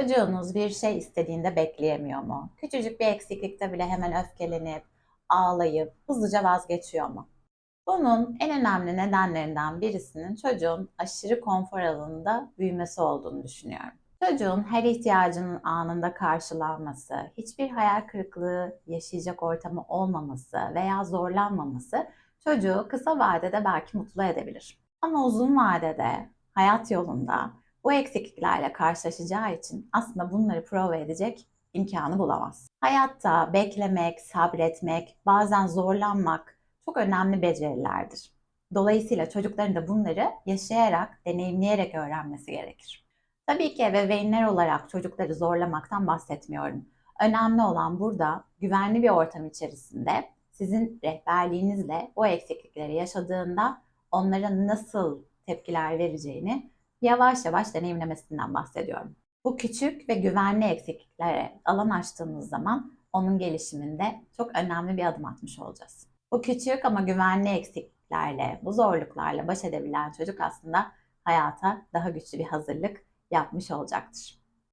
Çocuğunuz bir şey istediğinde bekleyemiyor mu? Küçücük bir eksiklikte bile hemen öfkelenip, ağlayıp, hızlıca vazgeçiyor mu? Bunun en önemli nedenlerinden birisinin çocuğun aşırı konfor alanında büyümesi olduğunu düşünüyorum. Çocuğun her ihtiyacının anında karşılanması, hiçbir hayal kırıklığı yaşayacak ortamı olmaması veya zorlanmaması çocuğu kısa vadede belki mutlu edebilir. Ama uzun vadede hayat yolunda bu eksikliklerle karşılaşacağı için aslında bunları prova edecek imkanı bulamaz. Hayatta beklemek, sabretmek, bazen zorlanmak çok önemli becerilerdir. Dolayısıyla çocukların da bunları yaşayarak, deneyimleyerek öğrenmesi gerekir. Tabii ki ebeveynler olarak çocukları zorlamaktan bahsetmiyorum. Önemli olan burada güvenli bir ortam içerisinde sizin rehberliğinizle o eksiklikleri yaşadığında onlara nasıl tepkiler vereceğini yavaş yavaş deneyimlemesinden bahsediyorum. Bu küçük ve güvenli eksikliklere alan açtığımız zaman onun gelişiminde çok önemli bir adım atmış olacağız. Bu küçük ama güvenli eksikliklerle, bu zorluklarla baş edebilen çocuk aslında hayata daha güçlü bir hazırlık yapmış olacaktır.